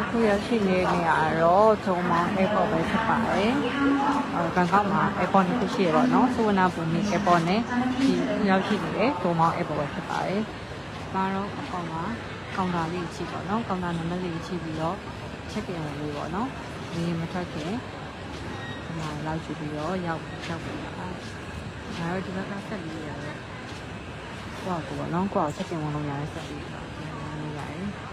အခုရောက်ရှိနေတဲ့နေရာကတော့ဂျုံမောင် airport ပဲဖြစ်ပါတယ်။အဲဘန်ကောက်မှာ airport တစ်ခုရှိရပါတော့။စုဝနာဘူမီ airport နဲ့ဒီရောက်ရှိနေတဲ့ဂျုံမောင် airport ပဲဖြစ်ပါတယ်။ဒါတော့အပေါ်မှာကောင်တာလေးချိပေါ့နော်။ကောင်တာနံပါတ်လေးချိပြီးတော့ check in ဝင်လေးပေါ့နော်။ဒီမထွက်ခင်ဒီမှာလောက်ကြည့်ပြီးတော့ရောက်ရောက်ပြီလား။ဒါတော့ဒီဘက်ကဆက်ပြီးရတယ်။ကိုယ့်ကိုပေါ့နော်။ကိုယ့်ကို check in ဝင်လို့ရတဲ့ဆက်ပြီးတော့နေရတယ်။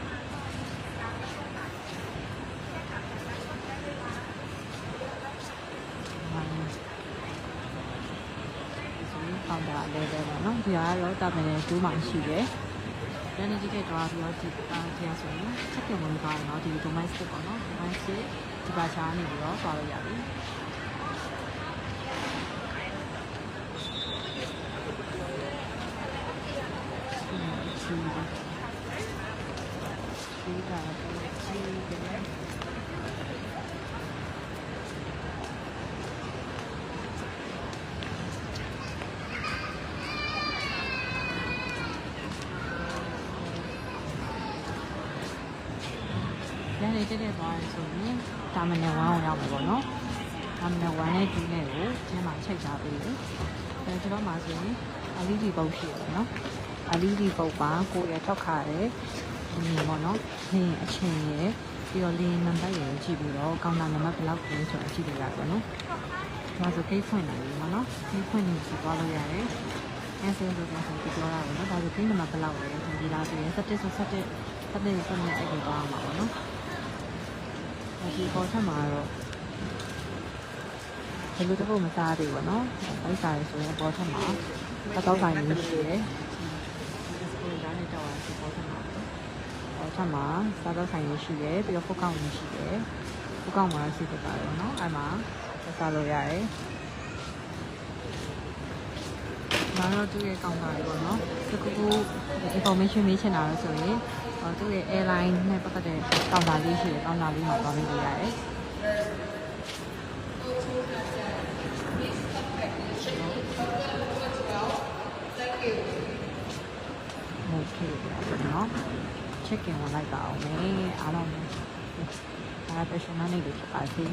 ပေါင်တာလဲလဲ ပေါ့နော်ဒီကတော့တာမန်နဲ့2မှရှိတယ်။ညနေကြီးကတော့ပြီးတော့ဒီအာတရားဆိုရင်ချက်ပြုံဝင်သွားတယ်နော်ဒီ domestic ပေါ့နော် domestic ဒီပါချာနေပြီးတော့သွားလို့ရပြီ။ဒီဒီကတော့ဒီက ညနေတက်တက်သွားရဆိုရင်တာမနယ်1ကိုရောက်မယ်ပေါ့နော်တာမနယ်1နဲ့2နဲ့ကိုကျင်းမှာချိန်ထားပေးတယ်အဲဒီတော့မှဆိုရင်အလီဒီပုတ်ရှိရပေါ့နော်အလီဒီပုတ်ပါကိုရထောက်ခါတယ်ဒီပေါ့နော်ဒီအချိန်ရယ်ပြီးတော့လင်းနံပါတ်ရယ်ကြည့်ပြီးတော့ကောင်တာနံပါတ်ဘယ်လောက်လဲဆိုတော့ကြည့်လို့ရတယ်ပေါ့နော်ဒါဆိုကိတ်ဖွင့်နိုင်ပြီပေါ့နော်ကိတ်ဖွင့်နေကြည့်သွားလို့ရတယ်အဲဆိုတော့ဒါဆိုကြည့်ပြောတာပေါ့နော်ဒါဆိုကိတ်နံပါတ်ဘယ်လောက်လဲဆိုဒီလားဆိုရင်17ဆို17 17 17နဲ့အဲ့ဒီသွားမှာပေါ့နော် ဒီပေါ်ထက်မှာတော့ဘယ်လိုတစ်ခုမစားသေးဘူးเนาะ။အဲ့စားရဆိုရင်ပေါ်ထက်မှာအတော့ဆိုင်ရရှိတယ်။စပူဒါနဲ့တော့ဒီပေါ်ထက်မှာပေါ်ထက်မှာစားတော့ဆိုင်ရရှိတယ်ပြီးတော့ဖုတ်ကောက်ရရှိတယ်။ဖုတ်ကောက်မှာရှိတတ်တာရောเนาะ။အဲ့မှာစားလို့ရတယ်။ဒါတော့သူ့ရဲ့ကောင်းတာလေးပေါ့နော်။ဒီခုခု information မေးချင်တာလို့ဆိုရင်ဟော သူ့ရဲ့ airline နဲ့ပတ်သက်တဲ့ကောင်းတာလေးရှိတယ်။ကောင်းတာလေးမှာသွားပြီးလို့ရတယ်။ Okay เนาะ check in ဝင်လိုက်ပါအောင်မယ်အားလုံးအားပက်ရှင်မနေလို့ဖြစ်ပါစေ